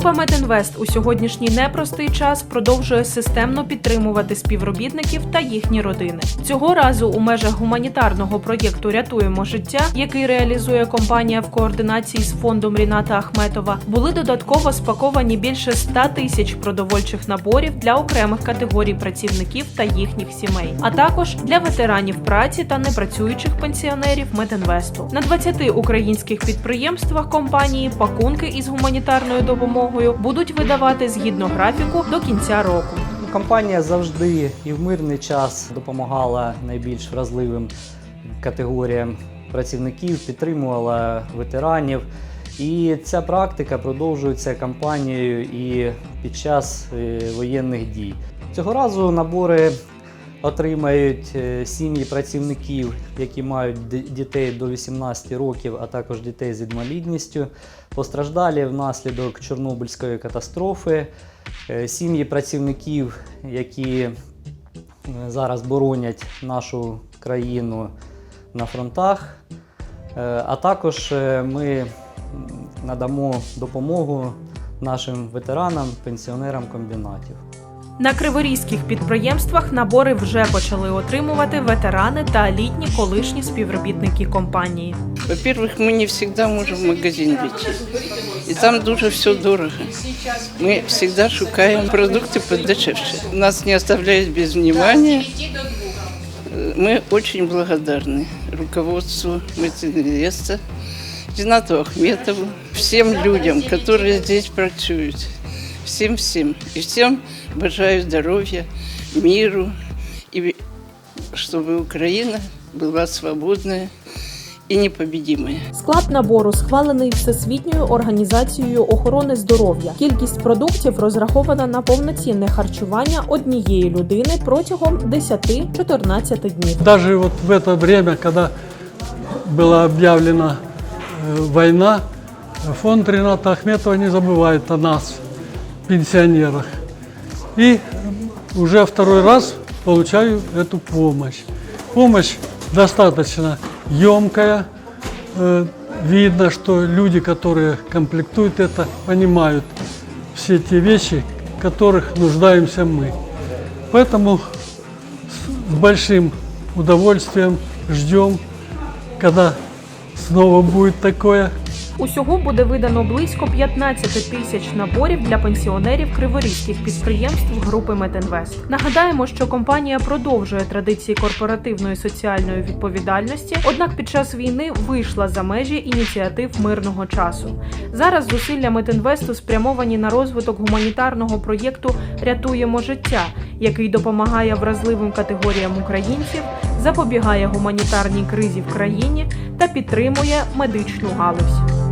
Група Метинвест у сьогоднішній непростий час продовжує системно підтримувати співробітників та їхні родини. Цього разу у межах гуманітарного проєкту Рятуємо життя, який реалізує компанія в координації з фондом Ріната Ахметова, були додатково спаковані більше 100 тисяч продовольчих наборів для окремих категорій працівників та їхніх сімей, а також для ветеранів праці та непрацюючих пенсіонерів Метинвесту. На 20 українських підприємствах компанії пакунки із гуманітарною допомогою будуть видавати згідно графіку до кінця року. Компанія завжди і в мирний час допомагала найбільш вразливим категоріям працівників, підтримувала ветеранів. І ця практика продовжується компанією і під час е, воєнних дій. Цього разу набори отримають е, сім'ї працівників, які мають дітей до 18 років, а також дітей з інвалідністю, постраждалі внаслідок Чорнобильської катастрофи, е, сім'ї працівників, які е, зараз боронять нашу країну на фронтах. А також ми надамо допомогу нашим ветеранам, пенсіонерам комбінатів. На криворізьких підприємствах набори вже почали отримувати ветерани та літні колишні співробітники компанії. Во-первых, мы не всегда можем в магазин прийти. И там дуже все дорого. Мы всегда шукаем продукты подешевше. Нас не оставляют без внимания. Э, Мы очень благодарны руководству Метинвеста, Ренату Ахметову, всем людям, которые здесь працюют. Всем-всем. И всем бажаю здоровья, миру, и чтобы Украина была свободная и непобедимая. Склад набору схвалений Всесвітньою організацією охорони здоров'я. Кількість продуктів розрахована на повноцінне харчування однієї людини протягом 10-14 днів. Даже вот в это время, когда была объявлена э, война, фонд Рената Ахметова не забывает о нас, Пенсионерах. И уже второй раз получаю эту помощь. Помощь достаточно емкая. Э, Видно, что люди, которые комплектуют это, понимают все те вещи, в которых нуждаемся мы. Поэтому с большим удовольствием ждем, когда снова будет такое. Усього буде видано близько 15 тисяч наборів для пенсіонерів криворізьких підприємств групи Метинвест. Нагадаємо, що компанія продовжує традиції корпоративної соціальної відповідальності, однак під час війни вийшла за межі ініціатив мирного часу. Зараз зусилля Метинвесту спрямовані на розвиток гуманітарного проєкту Рятуємо життя, який допомагає вразливим категоріям українців, запобігає гуманітарній кризі в країні та підтримує медичну галузь.